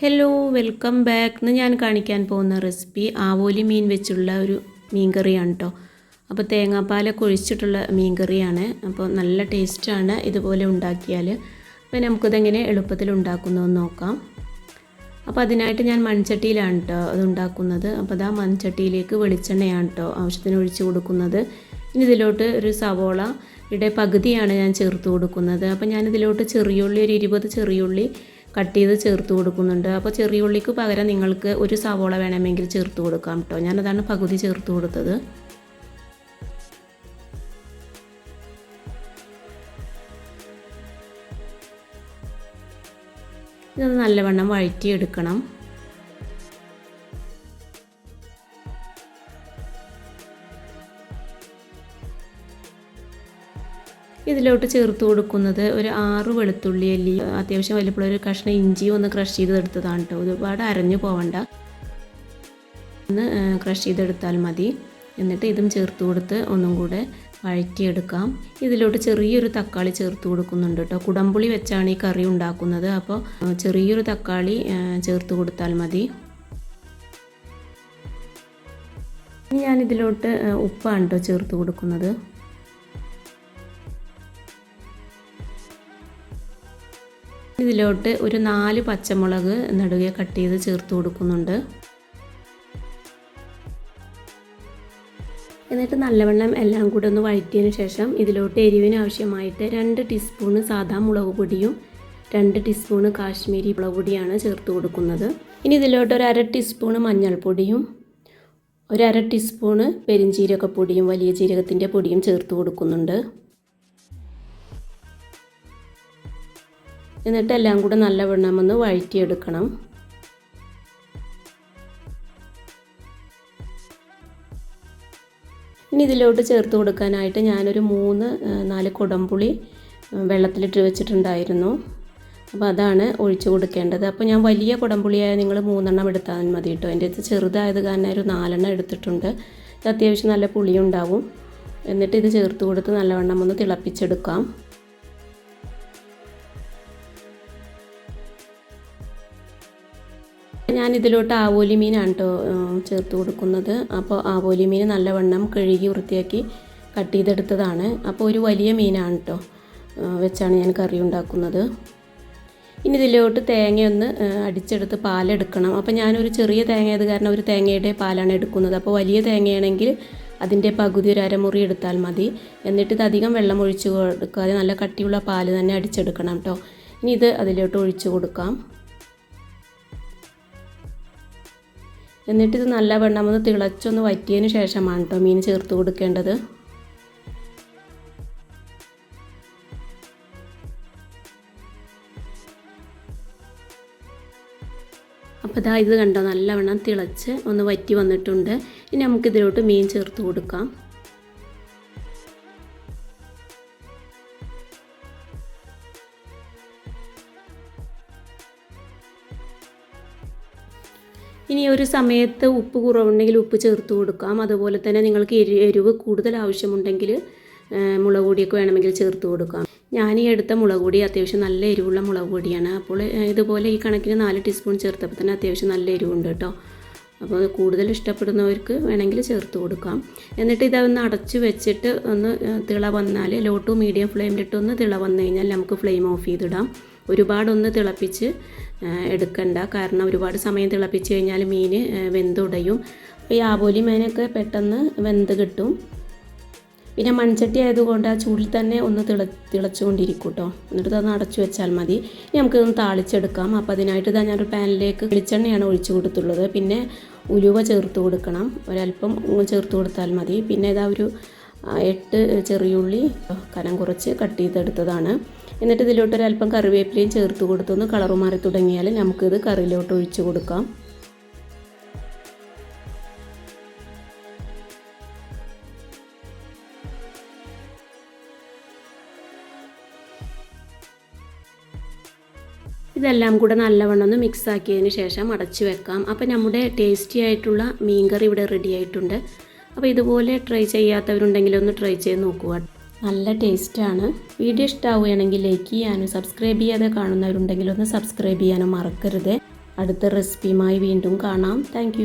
Hello welcome back എന്ന് ഞാൻ കാണിക്കാൻ പോകുന്ന റെസിപ്പി ആവോലി മീൻ വെച്ചുള്ള ഒരു മീൻ കറിയാണ് കേട്ടോ അപ്പോൾ തേങ്ങാപ്പാലൊക്കെ ഒഴിച്ചിട്ടുള്ള മീൻ കറിയാണ്. അപ്പോൾ നല്ല ടേസ്റ്റാണ് ഇതുപോലെ ഉണ്ടാക്കിയാൽ അപ്പോൾ നമുക്കിതെങ്ങനെ എളുപ്പത്തിൽ ഉണ്ടാക്കുന്നതെന്ന് നോക്കാം. അപ്പോൾ അതിനായിട്ട് ഞാൻ മൺചട്ടിയിലാണ് കേട്ടോ അത് ഉണ്ടാക്കുന്നത്. അപ്പോൾ അതാ മൺചട്ടിയിലേക്ക് വെളിച്ചെണ്ണയാണ് കേട്ടോ ആവശ്യത്തിന് ഒഴിച്ച് കൊടുക്കുന്നത്. ഇനി ഇതിലോട്ട് ഒരു സവോള ഇവിടെ പകുതിയാണ് ഞാൻ ചേർത്ത് കൊടുക്കുന്നത്. അപ്പോൾ ഞാനിതിലോട്ട് ചെറിയുള്ളി ഒരു ഇരുപത് ചെറിയുള്ളി കട്ട് ചെയ്ത് ചേർത്ത് കൊടുക്കുന്നുണ്ട്. അപ്പോൾ ചെറിയ ഉള്ളിക്ക് പകരം നിങ്ങൾക്ക് ഒരു സവോള വേണമെങ്കിൽ ചേർത്ത് കൊടുക്കാം കേട്ടോ ഞാനതാണ് പകുതി ചേർത്ത് കൊടുത്തത്. ഇത് നല്ലവണ്ണം വഴറ്റിയെടുക്കണം. ഇതിലോട്ട് ചേർത്ത് കൊടുക്കുന്നത് ഒരു ആറ് വെളുത്തുള്ളി അല്ലി. അത്യാവശ്യം വലിയപ്പോൾ ഒരു കഷ്ണം ഇഞ്ചി ഒന്ന് ക്രഷ് ചെയ്തെടുത്തതാണ് കേട്ടോ ഒരുപാട് അരഞ്ഞു പോവണ്ട. ഒന്ന് ക്രഷ് ചെയ്തെടുത്താൽ മതി. എന്നിട്ട് ഇതും ചേർത്ത് കൊടുത്ത് ഒന്നും കൂടെ വഴറ്റിയെടുക്കാം. ഇതിലോട്ട് ചെറിയൊരു തക്കാളി ചേർത്ത് കൊടുക്കുന്നുണ്ട് കേട്ടോ കുടംപുളി വെച്ചാണ് ഈ കറി ഉണ്ടാക്കുന്നത്. അപ്പോൾ ചെറിയൊരു തക്കാളി ചേർത്ത് കൊടുത്താൽ മതി. ഇനി ഞാനിതിലോട്ട് ഉപ്പാണ് കേട്ടോ ചേർത്ത് കൊടുക്കുന്നത്. ഇതിലോട്ട് ഒരു നാല് പച്ചമുളക് നടുകെ കട്ട് ചെയ്ത് ചേർത്ത് കൊടുക്കുന്നുണ്ട്. എന്നിട്ട് നല്ലവണ്ണം എല്ലാം കൂടെ ഒന്ന് വഴറ്റിയതിന് ശേഷം ഇതിലോട്ട് എരിവിന് ആവശ്യമായിട്ട് രണ്ട് ടീസ്പൂണ് സാധാ മുളക് പൊടിയും രണ്ട് ടീസ്പൂണ് കാശ്മീരി മുളക് പൊടിയാണ് ചേർത്ത് കൊടുക്കുന്നത്. ഇനി ഇതിലോട്ട് ഒരു അര ടീസ്പൂണ് മഞ്ഞൾപ്പൊടിയും ഒരു അര ടീസ്പൂണ് പെരിഞ്ജീരകപ്പൊടിയും വലിയ ജീരകത്തിന്റെ പൊടിയും ചേർത്ത് കൊടുക്കുന്നുണ്ട്. എന്നിട്ട് എല്ലാം കൂടെ നല്ലവണ്ണം ഒന്ന് വഴറ്റിയെടുക്കണം. ഇനി ഇതിലോട്ട് ചേർത്ത് കൊടുക്കാനായിട്ട് ഞാനൊരു മൂന്ന് നാല് കുടംപുളി വെള്ളത്തിലിട്ട് വെച്ചിട്ടുണ്ടായിരുന്നു. അപ്പോൾ അതാണ് ഒഴിച്ചു കൊടുക്കേണ്ടത്. അപ്പോൾ ഞാൻ വലിയ കുടംപുളിയായ നിങ്ങൾ മൂന്നെണ്ണം എടുത്താൽ മതി കേട്ടോ. എന്റെ അടുത്ത് ചെറുതായത് കാരണം ഒരു നാലെണ്ണം എടുത്തിട്ടുണ്ട്. അത്യാവശ്യം നല്ല പുളിയുണ്ടാവും. എന്നിട്ട് ഇത് ചേർത്ത് കൊടുത്ത് നല്ലവണ്ണം ഒന്ന് തിളപ്പിച്ചെടുക്കാം. ഞാൻ ഇതിലോട്ട് ആവോലി മീനാണ് കേട്ടോ ചേർത്ത് കൊടുക്കുന്നത്. അപ്പോൾ ആവോലി മീൻ നല്ലവണ്ണം കഴുകി വൃത്തിയാക്കി കട്ട് ചെയ്തെടുത്തതാണ്. അപ്പോൾ ഒരു വലിയ മീനാണ് കേട്ടോ വെച്ചാണ് ഞാൻ കറി ഉണ്ടാക്കുന്നത്. ഇനി ഇതിലോട്ട് തേങ്ങയൊന്ന് അടിച്ചെടുത്ത് പാലെടുക്കണം. അപ്പോൾ ഞാനൊരു ചെറിയ തേങ്ങ ആയത് കാരണം ഒരു തേങ്ങയുടെ പാലാണ് എടുക്കുന്നത്. അപ്പോൾ വലിയ തേങ്ങയാണെങ്കിൽ അതിന്റെ പകുതി ഒരു അരമുറി എടുത്താൽ മതി. എന്നിട്ട് ഇത് അധികം വെള്ളം ഒഴിച്ച് കൊടുക്കാതെ നല്ല കട്ടിയുള്ള പാൽ തന്നെ അടിച്ചെടുക്കണം കേട്ടോ ഇനി ഇത് അതിലോട്ട് ഒഴിച്ച് കൊടുക്കാം. എന്നിട്ട് ഇത് നല്ല വെണ്ണം ഒന്ന് തിളച്ചൊന്ന് വറ്റിയതിന് ശേഷമാണ് കേട്ടോ മീൻ ചേർത്ത് കൊടുക്കേണ്ടത്. അപ്പോൾ ഇതാ ഇത് കണ്ടോ നല്ലവണ്ണം തിളച്ച് ഒന്ന് വറ്റി വന്നിട്ടുണ്ട്. ഇനി നമുക്കിതിലോട്ട് മീൻ ചേർത്ത് കൊടുക്കാം. ഇനി ഒരു സമയത്ത് ഉപ്പ് കുറവുണ്ടെങ്കിൽ ഉപ്പ് ചേർത്ത് കൊടുക്കാം. അതുപോലെ തന്നെ നിങ്ങൾക്ക് എരി എരിവ് കൂടുതൽ ആവശ്യമുണ്ടെങ്കിൽ മുളക് പൊടിയൊക്കെ വേണമെങ്കിൽ ചേർത്ത് കൊടുക്കാം. ഞാൻ ഈ എടുത്ത മുളക് പൊടി അത്യാവശ്യം നല്ല എരിവുള്ള മുളക് അപ്പോൾ ഇതുപോലെ ഈ കണക്കിന് നാല് ടീസ്പൂൺ ചേർത്തപ്പോൾ തന്നെ അത്യാവശ്യം നല്ല എരിവുണ്ട് കേട്ടോ. അപ്പോൾ കൂടുതൽ ഇഷ്ടപ്പെടുന്നവർക്ക് വേണമെങ്കിൽ ചേർത്ത് കൊടുക്കാം. എന്നിട്ട് ഇതൊന്ന് അടച്ച് വെച്ചിട്ട് ഒന്ന് തിള വന്നാൽ ലോ ടു മീഡിയം ഫ്ലെയിമിലിട്ട് ഒന്ന് തിള വന്നു കഴിഞ്ഞാൽ നമുക്ക് ഫ്ലെയിം ഓഫ് ചെയ്തിടാം. ഒരുപാടൊന്ന് തിളപ്പിച്ച് എടുക്കണ്ട. കാരണം ഒരുപാട് സമയം തിളപ്പിച്ച് കഴിഞ്ഞാൽ മീൻ വെന്തുടയും. അപ്പോൾ ഈ ആബോലി മീനൊക്കെ പെട്ടെന്ന് വെന്ത് കിട്ടും. പിന്നെ മൺചട്ടി ആയതുകൊണ്ട് ആ ചൂടിൽ തന്നെ ഒന്ന് തിള തിളച്ചുകൊണ്ടിരിക്കും കേട്ടോ എന്നിട്ട് അതൊന്ന് അടച്ചു വെച്ചാൽ മതി. ഇനി നമുക്കിതൊന്ന് താളിച്ചെടുക്കാം. അപ്പോൾ അതിനായിട്ട് ഇതാ ഞാനൊരു പാനിലേക്ക് വെളിച്ചെണ്ണയാണ് ഒഴിച്ചു കൊടുത്തുള്ളത്. പിന്നെ ഉലുവ ചേർത്ത് കൊടുക്കണം. ഒരല്പം ചേർത്ത് കൊടുത്താൽ മതി. പിന്നെ ഇതാ ഒരു എട്ട് ചെറിയുള്ളി കനം കുറച്ച് കട്ട് ചെയ്തെടുത്തതാണ്. എന്നിട്ട് ഇതിലോട്ടൊരല്പം കറിവേപ്പിലയും ചേർത്ത് കൊടുത്തൊന്ന് കളറ് മാറി തുടങ്ങിയാൽ നമുക്കിത് കറിയിലോട്ട് ഒഴിച്ചു കൊടുക്കാം. ഇതെല്ലാം കൂടെ നല്ലവണ്ണം ഒന്ന് മിക്സ് ആക്കിയതിന് ശേഷം അടച്ചു വെക്കാം. അപ്പോൾ നമ്മുടെ ടേസ്റ്റി ആയിട്ടുള്ള മീൻകറി ഇവിടെ റെഡി ആയിട്ടുണ്ട്. അപ്പോൾ ഇതുപോലെ ട്രൈ ചെയ്യാത്തവരുണ്ടെങ്കിൽ ഒന്ന് ട്രൈ ചെയ്ത് നോക്കുക. നല്ല ടേസ്റ്റാണ് വീഡിയോ ഇഷ്ടമാവുകയാണെങ്കിൽ ലൈക്ക് ചെയ്യാനും സബ്സ്ക്രൈബ് ചെയ്യാതെ കാണുന്നവരുണ്ടെങ്കിൽ ഒന്ന് സബ്സ്ക്രൈബ് ചെയ്യാനും മറക്കരുത്. അടുത്ത റെസിപ്പിയുമായി വീണ്ടും കാണാം. താങ്ക്